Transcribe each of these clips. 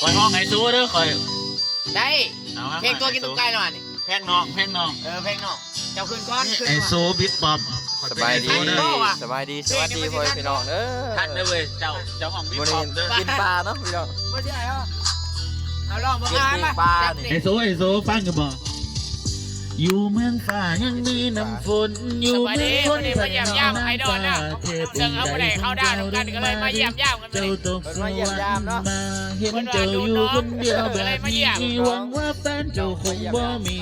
คอยห้องไอ้ซูเด้อคอยได้เอามาเพลงตัวกินตุ๊กไก่หน่อยนี่เพลงน้องเพลงน้องเออเพลงน้องเจ้าขึ้นก้อนขึ้นไอ้ก่อน ซูบิ๊กบอมสบายดีไอ้โง่อะสบายดี สวัสดีพ่อแม่พี่น้องเด้อทันเด้อเว้ยเจ้าเจ้าห้องบิ๊กวันบนี้อมเด้อกินปลาเนาะพี่น้อง ไม่ใช่เหรอเอาลองมากินอ่านปิ้มางปลา จับนี่ไอ้ซูไอ้ซูฟังกันบ่ อยู่เมืองฟ้ายังมีน้ำฝนอยู่เมืองคนพยายามน้ำตาเทพเชิงเอาไปไหนเข้าดาวกันก็เลยมาเยี่ยมย่ามกันเจ้าตกสวรรค์มาเห็นเจ้าอยู่คนเดียวแบบนี้หวังว่าแฟนเจ้าคงบ่มี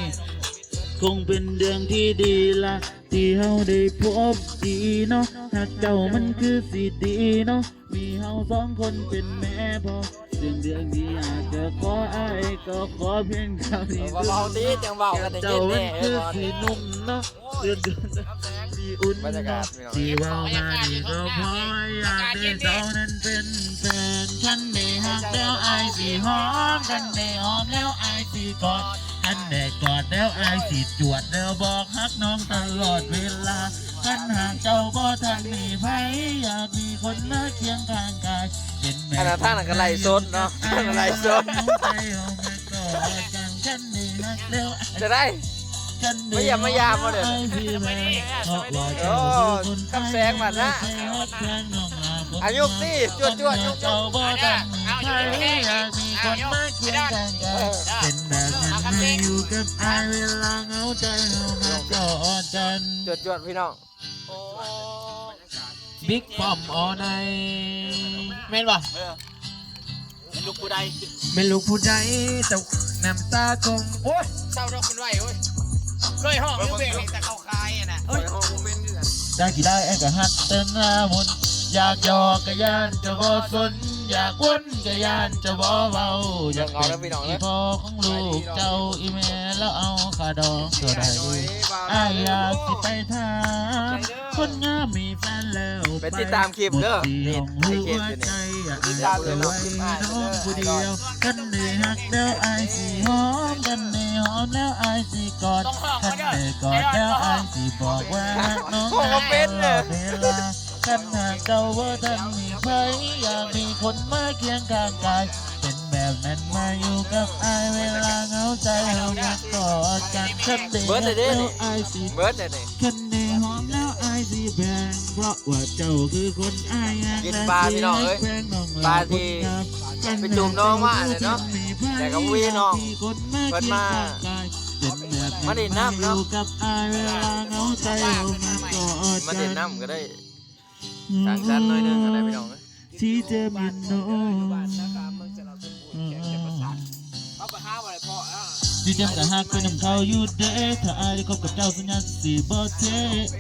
คงเป็นเรื่องที่ดีละที่เฮาได้พบดีเนาะหากเจ้ามันคือสิดีเนาะมีเฮาสองคนเป็นแม่พอ เรื่องเรื่องที่อาจจะขออ้ายก็ขอเพียงคำนี้เบาๆตีจังเบากันได้เจ้ายินมันแน่คือเออสีนุ่มเนาะเดือนเดือนที่อุ่นบรรยากาเนาะศพี่น้องที่เว่ามานี่ก็เพราะอยากได้เจ้านั้นเป็นแฟนฉันได้หักแล้วอายสิหอมกันได้หอมแล้วอายสิกอดอันแดกกอดแล้วอายสิจวดแล้วบอกฮักน้องตลอดเวลา คันหากเจ้าบ่ทันมีไผอยากมีคนมาเคียงข้างกายเป็นแม่อันนั้นท่านนนก็ไล่สดเนาะท่านก็ไล่สด จะได้ ไม่ยามไม่ยามมาเด้อโอ้คำแสงมานะอายุนี่จวดจวดยุกเจ้าบ่ทันมีไผอยากมีคนมาเคียงข้างกายเป็นแบบนั้นไม่ อยู่กับอายเวลาเหงาใจเรามากอดกันจวดจวดพี่น้องโอ้บิ๊กปอมออในแม่นป่ะลูกผู้ใดไม่ลูกผู้ใดแต่น้ำตาคงโอ้ยเศร้าดอกเป็นไหวเว้ยเลยห้องยูเบงนี่แต่เขาคายอะนะเฮ้ยห้องเป็นเดือนได้กี่ได้แอกะฮัดเต้นหน้ามนอยากหยอกกะยานจะบ่สน อยากวนกะยานจะบ่เบาอยากเป็นอีพ่อของลูกเจ้าอีแม่แล้วเอาขาดองเท่าใดอายอยากสิไปถามคนงามมีแฟนแล้วไปติดตามคลิปเด้อหมดที่นี่ของในหัคลิปวอยู่ใจนี่อยากติดให้ตามเธเลยอเนาะไว้น้องผู้เดียวกันได้หักแล้วอายสิหอมกันได้หอมแล้วอายสิกอดกันได้กอดแล้วอายสิบอกว่ารักน้องโอ้โหเป็นเลยเวลากันหากเจ้าว่าท่านมี ใครอยากมีคนมาเคียงข้างกาย เป็นแบบนั้นมาอยู่กับอายเวลาเหงาใจเรามากอดกันฉันได้เบิร์ดหัเลยกเด้แล้วนี่อายสิเบิร์ดเลยนี่ฉันได้หอมแล้วอายสิแบ่งเพราะว่าเจ้าคือคนอายอยากกินปลาพี่น้องเอ้ยแพงน้องปลาที่ไปจุ่มน้องมาเลยเนาะแต่ก็วิ่งน้องเพิ่นมาเป็นแบบมาเล่นน้ำเนาะอยู่กับอายเวลาเหงาใจเรามากอดมากัเด่นน้ำก็ได้ สั่งชั้นหน่อยหนึงอะไรพี่น้องเอ้ยที่เจะมีน้องเขาไปห้ามอะไรพ่ออะที่เจมกับฮักเป็นน้ำเขาอยู่เด้ถ้าอายได้คบกับเจ้าสัญญาสิบ่เท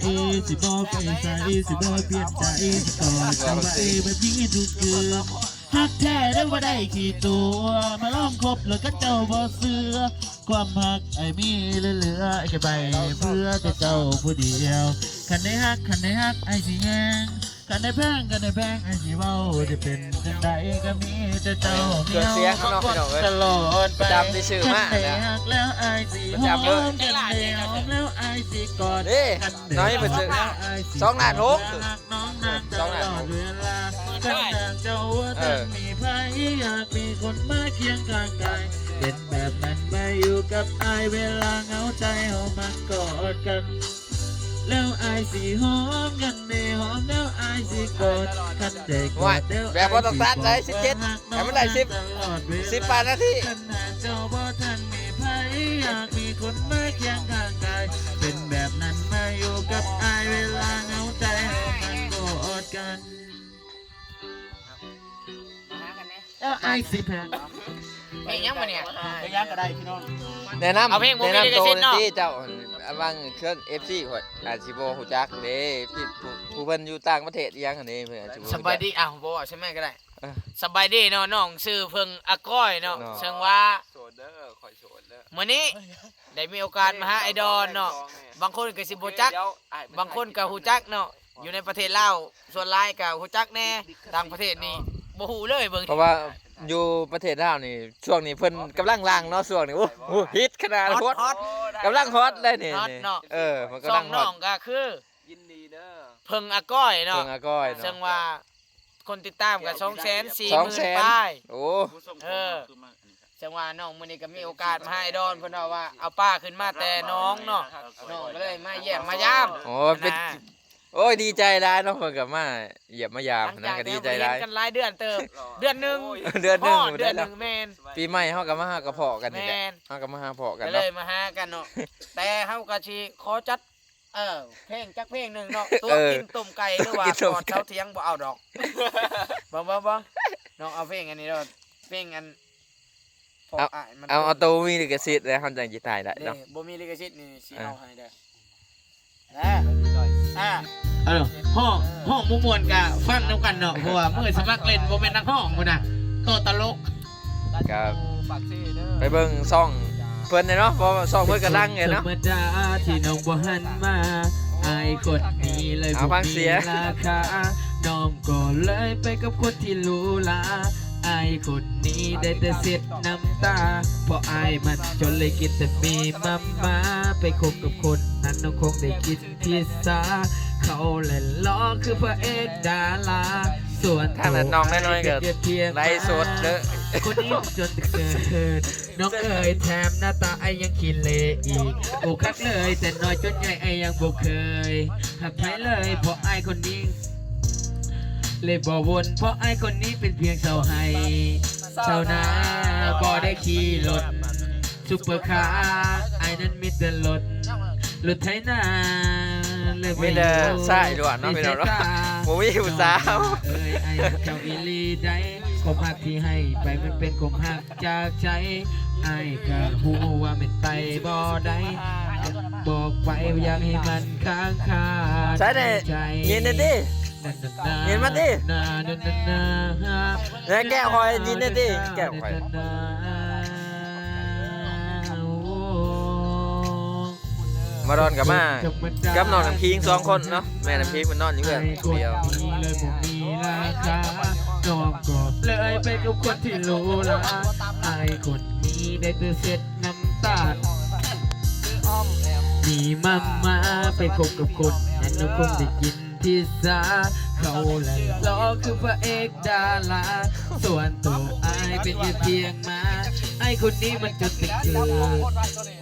เอสิบ่ไปใส่สิบ่เปลี่ยนใจสิต่อเจ้าไว้แบบนี้ทุกคืนฮักแท้ได้ว่าได้กี่ตัว มาล้อมคบแล้วก็เจ้าบ่เสือ ความฮักไอ้มีเหลือๆไอ้แค่ไปเพื่อแต่เจ้าผู้เดียวคันได้ฮักคันได้ฮักไอ้สิแหง คันได้แพงคันได้แพงไอ้สิเว้าจะเป็นจังใดก็มีแต่เจ้าเกิดเสียงข้างนอกพี่น้องเอ้ยตลอดไปประจำที่ชื่อมากคันนะได้ฮักแล้วไอ้สิหอมกันได้หอมแล้วไอ้สิกอดเด้น้อยไปซื้อสองล้านหกน้องนางตสองล้านลหอกดเวลาคันหากเจ้าว่าเอท่าอนมีไผอยากมีคนมาเคียงข้างกายเป็นแบบนั้นมาอยู่กับอายเวลาเหงาใจเอามากอดกัน แล้วอายสิหอมกันเนหอมแล้วอายสิกอดกันเด็กว่าแบบบ่ต้องตัดเลย17ให้มันได้10สิบแปดนาที ขนาดเจ้าบ่ทันมีไผอยากมีคนมาเคียงข้างกายเป็นแบบนั้นมาอยู่กับอายเวลาเหงาใจเอามากอดกัน แล้วอายสิแพง เพลงยังมาเนี่ย ไปย่างก็ได้พี่น้องแนะนำเอาเพลงบ่มีแนะลินำขตัวสิทธิ์เนาะ ที่เจ้าอันว่างเครื่อง FC ข่อยอาจสิบ่ฮู้จักเด้พี่ผู้ผู้เพิ่นอยู่ต่างประเทศอีหยังหั่นเด้เพิ่นอาจสิบ่รู้สจัก บายดีอ้าวบอกใช่ไหมก็ได้เออสบายดีเนาะน้องชื่อเพิ่งอาก้อยเนาะเนาะ เชิงว่าโสดเด้อข่อยโสดเด้อมื้อนี้ได้มีโอกาสมาหาไอดอลเนาะบางคนก็สิบ่จัก บางคนก็ฮู้จักเนาะอยู่ในประเทศลาวส่วนหลายก็ฮู้จักแน่ต่างประเทศนี่ บ่ฮู้เลยเบิ่งเพราะว่าอยู่ประเทศลาวนี่ช่วงนี้เพิ่นกำลังล่างเนาะช่วงนี้โอ้โหฮิตขนาดฮอตโคตรฮอตกำลังฮอตเลยนี่ฮอตนี่เนาะเออมันสกำอลังงฮน้ออตงก็คือ ยินดีเด้อเพิ่งอาก้อยเพิ่เนาะงอาก้อยซึ่งเนาะว่า คนติดตามกับ2 4 0 0 0สอง0แสนป้าย โอ้เออจังหวะน้องมื้อนี้ก็มีโอกาสมาให้ดอนเพิ่นเอาว่าเอาป้าขึ้นมาแต่น้องเนาะน้องก็เลยมาเยี่ยมมายามโอ้เป็นนะ โอ้ยดีใจได้เนาะเพิ่นก็มาเหยียบมายามหลังนะจากก็ดีที่ใจเรียได้นกันหลายเดือนเติบเดือนหนึงเดือนหนึงฮอดบ่เดืได้อนหแล้นึวงแม่นปีใหม่เฮาก็มาหากระเพาะกันนี่แหละแม่นเฮาก็มาหาเพาะกันก็เลเนาะยมาหากันเนาะแต่เฮาก็สิขอจัด เออเพลงจักเพลงหนึงเนาะตัวเออกินต้มไก่หรือว่ากินต้มกอดไก่เช้าเที่ยงบ่เอาดอกบ่บ่บ่น้องเอาเพลงอันนี้เด้อเพลงอันพออะมัน เอาเอาตัวมีลิขสิทธิ์แล้วเฮาจังสิถ่ายได้นี่เนาะบ่มีลิขสิทธิ์นี่สิอะเอาให้เด้อนะอะ เออห้องห้องมวนๆกะฟังนำกันเนาะเพราะว่ามื้อสมัครเล่นบ่แม่นนักห้องพุ่นน่ะโตตลกก็ไปเบิ่งซ่องเพิ่นเนาะเพราะว่าซ่องเพิ่นก็ดังไงเนาะ ธรรมดาที่น้องบ่หันมาไอ้คนนี้เลยเอาฟังเสีย ราคาน้องก็เลยไปกับคนที่รู้ลาไอ้คนนี้ได้แต่เสียดน้ำตาเพราะไอ้มันจนเลยกินแต่มีมามาไปคบกับคนนั้นน้องคงได้กินพิซซ่า เขาเล่นล้อคือพระเอกดาราส่วนทางนั้นน้องน้อยๆก็เป็นเพียงไลฟ์สดเด้อ คนนี้จนเกิดน้องเอ๋ยแถมหน้าตาไอยังขี้เละอีกโอ้คักเลย แต่น้อยจนใหญ่ไอยังบ่เคยหักไปเลยเพราะไอคนนี้ เลยบ่วนเพราะไอคนนี้เป็นเพียงเสาให้เสานาบ่ได้ขี่รถซุปเปอร์คาร์ไอนั้นมีแต่รถรถไถนา เลยมีแต่สายด่วนเนาะพี่น้องเนาะบ่มีผู้สาวเอ้ยไอเจ้าอีหลีได้ความหักที่ให้ไปมันเป็นความหักจากใจไอ้ก็หูว่าเป็นไตบ่ได้บอกไปอยากให้มันค้างคาใช่เด้ใจยินดีดิเห็นมาดินานานานาแล้วแก้วคอยยินดีดิแก้วคอย มาดอนกับมากับน้องน้ำพิงสองคนเนาะแม่น้ำพิงมันนอนอยู่เพื่อนคนเดียวเลยผมมีราคาน้องก็เลยไปกับคนที่รู้ละไอ้คนนี้ได้ตัวเสร็จน้ำตามีมามาไปคบกับคนนั้นน้องคงได้กินพิซซ่าเขาแหละล้อคือพระเอกดาราส่วนตัวไอ้เป็นแค่เพียงมาไอ้คนนี้มันจะติดเกิดค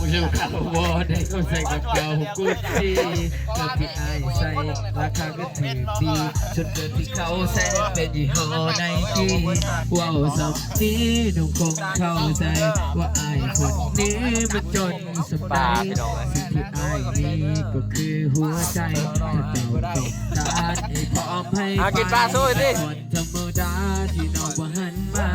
งจะข่าววอได้ก็ใส่กับเก่ากุชชี่ก็ที่ไอายใส่ราคาก็ถือดีชุดเดิมที่เขาใส่เป็นยี่ห้อไนกี้ว้าวสับนี้หนุ่มคงเข้าใจ ว่าไอายคนนี้มันจนสบายสิ่งที่ไอายมีก็คือหัวใจถ้าเจ้าต้องกาให้พร้อมให้เอากินปคนธรรมดาที่น้องว่าหันมา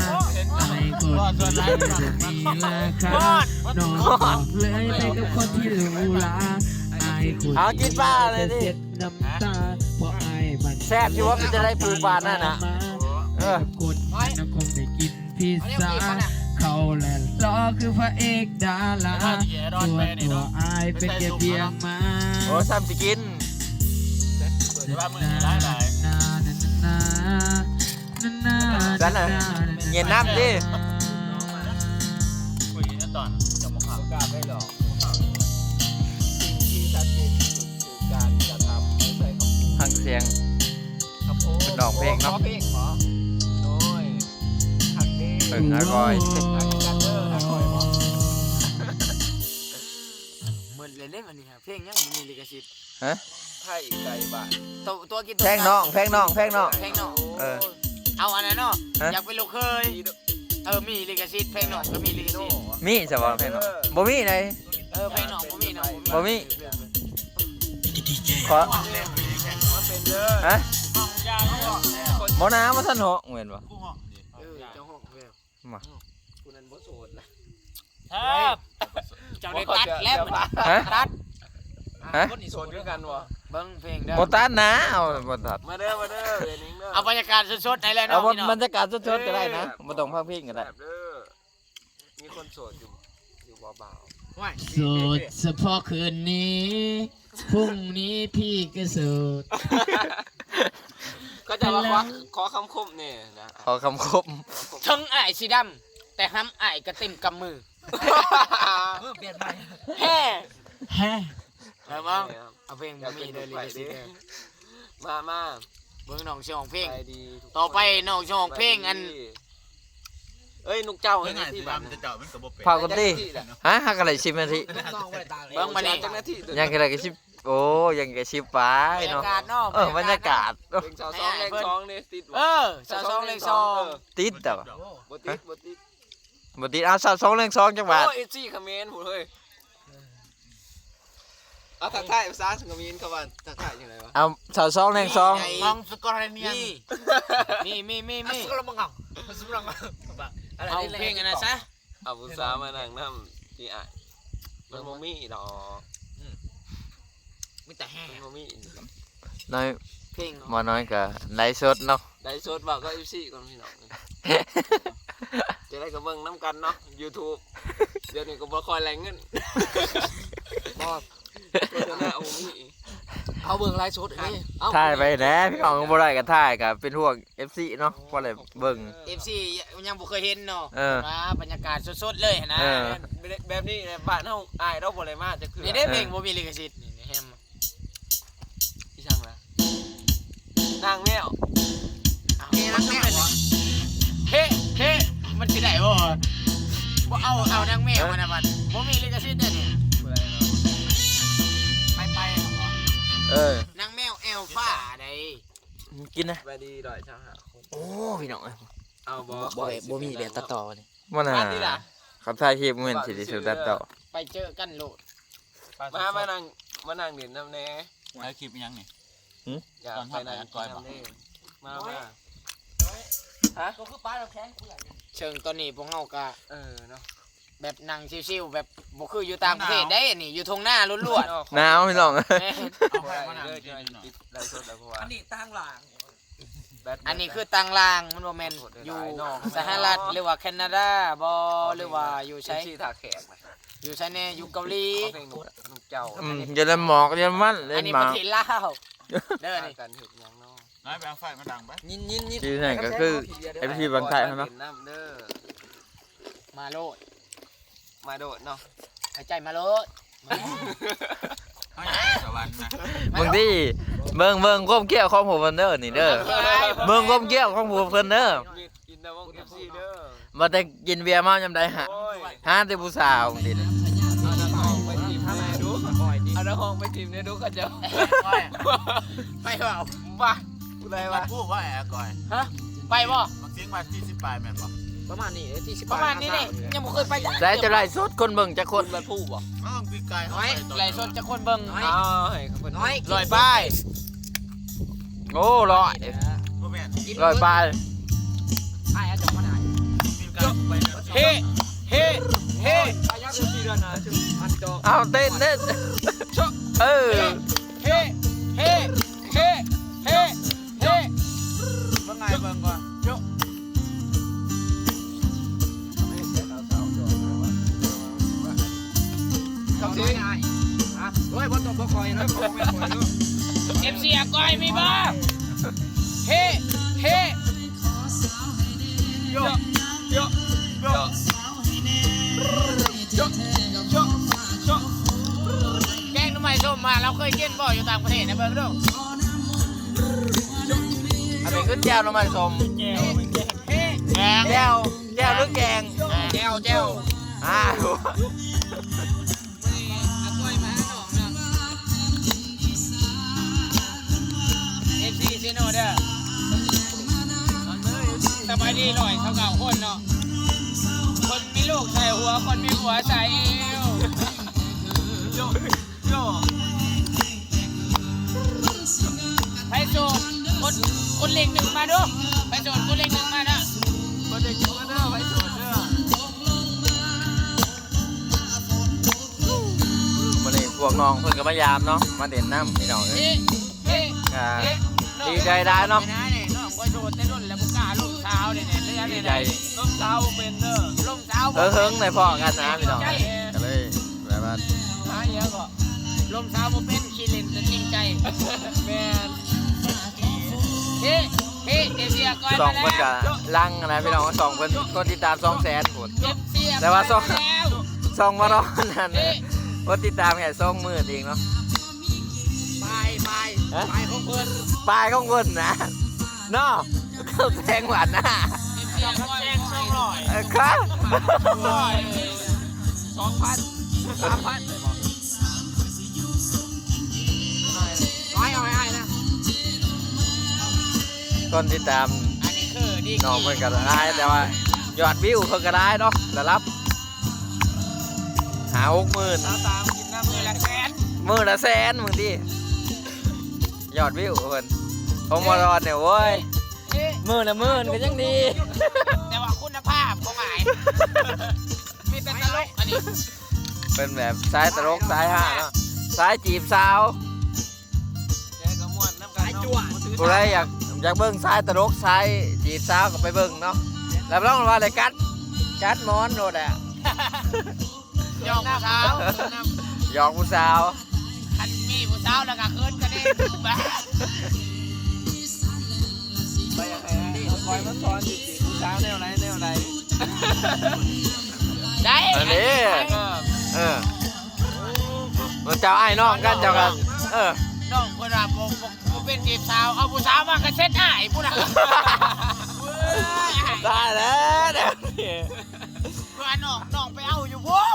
ไอ้คนนี้จะมีราคา น้องบอกเลยไปกับคนที่รู้ลาไอ้คนเอากินปลาเลยดิเจ็ดน้ำตาเพราะไอ้มันแซ่บอยู่ว่ามันจะได้ปลูกบ้านนั่นน่ะเออคนน้องคงได้กินพิซซ่าเขาแหละล้อคือพระเอกดาราส่วนตัวไอ้เป็นแค่เพียงมาโอ้ซ้ำสิกินกันน่ะเย็นน้ำดิคุย สียง ครับโอ้เป็นดอกเพลงเนาะเพลงเหรอโอ้ยหักดีเปิงอร่อยหักกันเด้อหักคอยบ่หมดเลยเล่นวันนี้ครับเพลงยังบ่มีลิขสิทธิ์ฮะไผ่ไก่บ้านตัวตัวกินแพงน้องแพงน้องแพงน้องเพลงเนาะเออ เอาอันนั้นเนาะฮะ อยากเป็นลูกเคยเออมีลิขสิทธิ์เพลงเนาะก็มีลิขสิทธิ์มีจะบอกแพงน้องบ่มีไหน เออเพลงเนาะบ่มีเนาะบ่มี ขอมาเป็นเด้อ ฮะบ่น้ำมาท่านเหรอเหมือนบ่เออเจ้าห้องเพลงมากูนั้นบ่โสดละครับเจ้าได้ตัดแล้วมันฮะตัดฮะคนนี่โสดด้วยกันวะเบิ่งเพลงเด้อบ่ตัดนะเอาบ่ตัดมาเด้อมาเด้อเวนิงเด้อเอาบรรยากาศสดๆให้เลยเอาเนาะบพี่น้องบรรยากาศสดๆก็ได้นะบ่ต้องพักพิงก็แบได้บเด้อมีคนโสดอยู่ อยู่เบาว่าโสดเฉพาะคืนนี้ พรุ่งนี้พี่ก็โสด ๆ ก็จะมาขอขอคำคมเนี่ยนะขอคำคมทั้งอ้ายสีดำแต่ห้ำอ้ายก็เต็มกำมือเปลี่ยนไปแฮ่แฮะแล้วมั้งเอาเพลงบ่มีเลยลิขสิทธิ์เด้อมามาเบิ่งน้องสิร้องเพลง ไปดีทุกคนต่อไปน้องสิร้องเพลงอัน เอ้ยนุกเจ้าเฮ้เฮ้ยยไงที่ที่บ้าบ้านนจะเจาะมันก็บ่เป็นพากันดิฮะฮักอะไรชิมนาทีเบิ่งมานี่จังนาทียังอะไรก็ชิมโอ้ยังก็ชิมไปบรรยาเนาะกาศเนาะเออบรรยากาศเลขสองสองเลขสองเนี่ยติดเออสาวสองเลขสองติดแต่ว่าบ่ติดบ่ติดบ่ติดเอาสาวสองเรื่องสองจังหวัดโอ้เอซี่คอมเมนต์พูดเฮ้ยเอาทักทายภาษาคอมเมนต์เขาว่าทักทายยังไงวะเอาสาวสองเรื่องสอง มองสกอร์เนียนมีมีมีมีสกอร์มังเอา เอาเพลงอันนั้นซะเอาภาษามานั่งนำที่อะมันบ่มีดอกมีแต่แห่มันบ่มีน้อยเพลงมาน้อยก็ไลฟ์สดเนาะได้สดบอกก็ FC ก่อนพี่น้องจะได้ก็เบิ่งนํกันเนาะ YouTube เดี๋ยวนี้ก็บ่ค่อยแรงเงินบ่โฆษณาเอาบ่มี เอาเบิ่งไลฟ์สดเอ้ยถ่ายไปแหนะพี่น้องก็บ่ได้ก็ถ่ายก็เป็นพวก FC เนาะบ่ได้เบิ่ง เอฟซียังบ่เคยเห็นเนาะเออมาบรรยากาศสดๆเลยนะเออ แบบนี้เนี่ยบ้านเฮาอายเราบ่ได้มาจะคือนี่ได้เพลงบ่มีลิขสิทธิ์นี่แฮมอีช่างละนางแมวเอาเฮ้นักแม่เฮ้เฮ้มันสิได้บ่บ่เอาเอานางแม่มานะบัดบ่มีลิขสิทธิ์เด้อนี่ไเออนางแมวเอลฟ้าได้กินนะไปดีดอยช่างหาคนโอ้พี่น้องเอาบ่บ่บ่มีแบบตัดต่อนี่บ่น่าบ้านนี่ล่ะเขาถ่ายคลิปเหมือนสิได้สุดตัดต่อไปเจอกันโลดมามานั่งมานั่งเด่นน้ำแน่ไอ้คลิปยังนี่ อยากตอนไปทำนั่งงานก่กิอนนบ่น้ำแน่มามาฮะเชิงตอนนี้พวกเฮาก็เออเนาะ แบบนั่งชิวๆแบบบ่คืออยู่ต่างประเทศได้นี่อยู่ทงหน้าล้วนหนาวพี่น้องๆแม่เอาไปให้มานั่งเลิกกิจะนหน่อยติดไลฟ์สดแล้วเพราะว่าอันนี้ตั้งหลังแบตอันนี้คือต่างลางมันบ่แม่นอยู่สหรัฐหรือว่าแคนาดาบ่หรือว่าอยู่ใช้ใช้ที่ถาแขกนะอยู่ใช้แน่อยู่เกาหลีเอาเพลงนุกนุกเจ้าอืมอย่าละหมอกอย่ามันเล่อันนนี้หปมาระเทศลาวเด้อพานี่กันเห็ดหยังเนาะน้อยไปเอาไฟมาดังไปยินยินยินชื่อไหนก็คือ FC บางไทยเนาะด่น้ำเด้อมาโลด มาโดดเนาะหายใจมาโลดเอาอย่างสวรรค์นะบางทีเบิ่งเบิ่งก้มเกี้ยวของผมเพิ่นเด้อนี่เด้อเบิ่งก้มเกี้ยวของผมเพิ่นเด้อมีกินน้ำวงเอฟซีเด้อบ่ได้กินเบียร์เมายามใดฮะโอ้ยหาแต่ผู้สาวนี่นะเอาน้ำหองไปทีมแม่ดูเอาน้ำหองไปทีมเนี่ยดูก็จะไปเปล่าบ้ากูได้ไอ้วะว่าพูดว่าแอบก่อยฮะไปบ่มักเสียงมาที่สิบปลายแม่นบ่ ประมาณนี้ที่สิบประมาณนี้นี่ยังบ่เคยไปจ้ะใส่จะไล่สดคนเบิ่งจักคนบัดผู้บ่อ้าวปีกไก่เขาน้อยใส่ตอนไหลสดจะคนเบิ่งอ้าวให้เขาเป็นน้อยลอยป้ายโอ้ร้อยบ่แม่นร้อยปลายไอ้อาจจะมาไหนปีกไก่ไปเนี่ยเฮ้เฮ้เฮ้อายุสี่เดือนนะชื่ออันโตเอาเต้นเต้นเออเฮ้เฮ้เฮ้ บอลตบบ่คอยนะคอยไม่คอยลูกเอฟซีอะก้อยมีบ่เฮ้เฮ้โยโยโยแกงหน้ำไม้ส้มมาเราเคยกินบ่อยู่ต่างประเทศนะเบิ่งดูอันนี้คือแก้วน้ำมันสมแก้วไม่แก้วเฮ้แกงแก้วแก้วหรือแกงแก้วแก้วอ้าว ซีซีโนเด้อสบายดีหน่อยเท่าเก่าคนเนาะ คนมีลูกใส่หัว คนมีหัวใส่เอวโยโยไปโสดคนคนเล็งหนึ่งมาดูไปโสดคนเล็งหนึ่งมาเด้อบ่ได้กินกันเด้อไว้โสดเด้อวันนี้พวกน้องเพิ่นก็มายามเนาะ มาเด่นน้ำพี่น้องเอ้ยเฮ้เฮ้อ่าเฮ้ ดีใจได้เนาะไม่ได้เนี่ยน้องก็โสดแต่รุ่นแล้วบุกล้าลูกสาวเนี่ยเนี่ยเรื่องดีเนี่ยใจน้ำเต้าเป็นเด้อลงสาวเออเฮิงในพ่อกันนะพี่น้องก็เลยแบบว่าหาเยอะก็ลงสาวบ่เป็นขี้เล่นแต่จริงใจแม่นเฮ้เฮ้เอเชียก้อยสองมาเพิ่นแล้วก็ลังนะพี่น้องสองเพิ่นคนติดตามสองแสนคนเอฟซีแต่ว่าสองแล้วสองมารอนนั่นเฮ้คนติดตามแค่สองหมื่นเองเนาะไปไปเฮะไปของเพิ่นปลายของคนนะเนาะก็แพงหวานหน้าเสียงก็แจ้งสองร้อยเออครับร้อยสองพันสามพันร้อยเอาให้ให้นะคนที่ตามอันนี้คือดีน้องเพิ่นก็ได้แต่ว่ายอดวิวเพิ่นก็ได้เนาะระรับหาหกหมื่นสาวตามกินน้ำมือละแสนมือละแสนมึงดิ ยอดวิวเพิ่นของมอรอนเนี่ยโว้ยเอ๊ะมือละหมื่นก็ยังดี แต่ว่าคุณภาพของหมายมีแต่ตลกอันนี้เป็นแบบสายตลกสายห้าเนาะสายจีบสาวแกก็ม่วนน้ำกันเนาะบ่ถือผู้ใดอยากอยากเบิ่งสายตลกสายจีบสาวก็ไปเบิ่งเนาะแล้วร้องว่าอะไรกัดกัดหมอนโดดอะยองผู้สาวหยอกผู้สาว คันมีผู้าแล้วก็เคินกันเองบ้าไปยังไงนี่คอยมาสอนอยู่สิผู้าวแนวไหนแนวไหนได้อันนี้ เออมันเจ้าไอ้น้องกันเจ้ากันเออ น้องคนละบ่บ่บ่เป็นจีบสาวเอาผู้สาวมากระเซ็ตอ้ายผู้น่ะได้แล้วเดี๋ยวนี้เพื่อนน้องน้องไปเอาอยู่พวก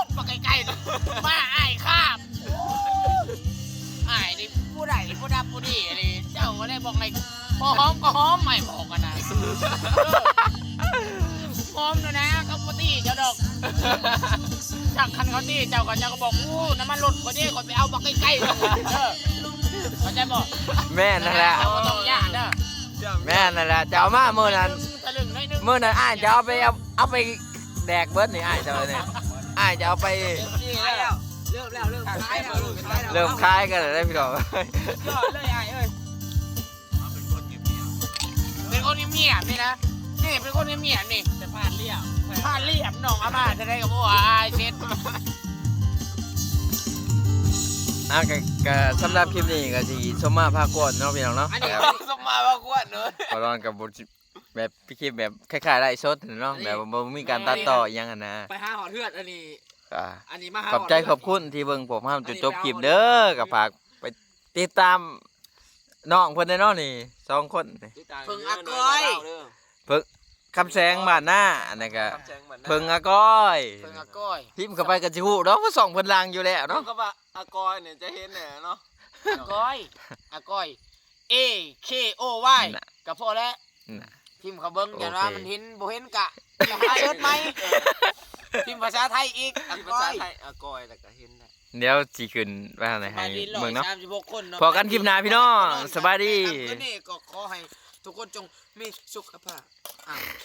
เขาตีเจ้าก็เจ้าก็บอกอู้น้ำมันหลุดคนนี้คนไปเอามาใกล้ๆเลยเด้อเข้าใจบอกแม่นั่นแหละเจ้าก็ต้องย่านเด้อแม่นั่นแหละเจ้ามาเมื่อนั้นตะลึงหน้อยนึงเมื่อนั้นอ้ายจะเอาไปเอาเอาไปแดกเบิร์ดนี่อ้ายจะเอาเนี่ยอ้ายจะเอาไปนี่แล้วเริ่มแล้วเริ่มขายแล้วเริ่มขายแล้วเริ่มคายกันเลยได้พี่น้องยอดเลยไอ้เอ้ยเป็นคนเงียบๆนี่นะนี่เป็นคนเงียบๆนี่แต่ผ่านเรียบผ่านเรียบน้องอามาจะได้กับว่าไอ้เช็ด อะก็ก็สำหรับคลิปนี้ก็สิชมมาพากวนเนาะพี่น้องเนาะอันนี้สมมาว่ากวนเนอะขอรอนกับบทแบบพี่คลิปแบบคล้ายๆไลฟ์สดเนาะแบบว่าบ่มีการตัดต่ออีหยังอะนะไปหาหอดเลือดอันนี้ก็อันนี้มาหาขอบใจขอบคุณที่เบิ่งผมห้ามจุดจบคลิปเด้อก็ฝากไปติดตามน้องเพิ่นได้เนาะนี่สองคนนี่ เพิ่งอาก้อย คำแสงบ้านหน้าอันนั้นก็คำแสงเหมือนเพิ่งอาก้อยเพิ่งอาก้อยพิมพ์เข้าไปก็สิฮู้เนาะว่าสองเพิ่นลางอยู่แล้วเนาะเนาะก็ว่าอากอยเนี่ยจะเห็นเนี่ยเนาะอาก้อยอาก้อย A K O Y น่ะก็พอแล้วน่ะพิมพ์เขาเบิ้งอย่าโอเคว่ามันเห็นบ่เห็นกะจะหาเชิดไหมพิมพ์ภาษาไทยอีกอาที่ภาก้อษายไทยอากอยแต่ก็เห็นได้เดี๋ยวสิขึ้นไว้ให้สบายดีร้อเบิ่ยงเนาะสามสิบหกคนเนาะพอกันคลิปหน้าพี่น้องสบายดีคืนนี้ก็ขอให้ทุกคนจงมีสุขภาพอะโอเค